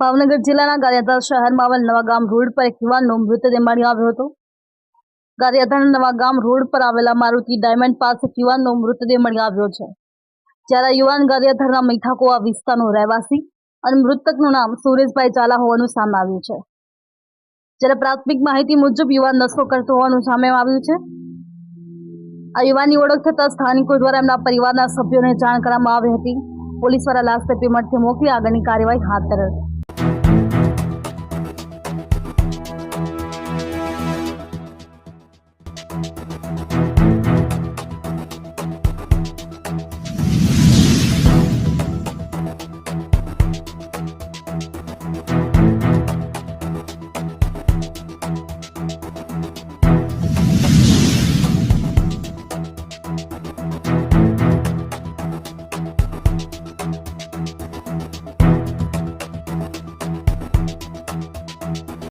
ભાવનગર જિલ્લાના ગારિયાધાર શહેરમાં આવેલ નવા ગામ રોડ પર એક યુવાનનો મૃતદેહ મળી આવ્યો હતો. ગારિયાધારના નવા ગામ રોડ પર આવેલા મારુતિ ડાયમંડ પાસે એક યુવાનનો મૃતદેહ મળી આવ્યો છે. જ્યારે યુવાન ગારિયાધારના મીઠાકોવા વિસ્તારનો રહેવાસી અને મૃતકનું નામ સુરેશભાઈ ચાલા હોવાનું સામે આવ્યું છે. જ્યારે પ્રાથમિક માહિતી મુજબ યુવાન નશો કરતો હોવાનું સામે આવ્યું છે. આ યુવાનની ઓળખ થતા સ્થાનિકો દ્વારા એમના પરિવારના સભ્યોને જાણ કરવામાં આવી હતી. પોલીસ દ્વારા લાશ પેમેન્ટથી મોકલી આગળની કાર્યવાહી હાથ ધરેલ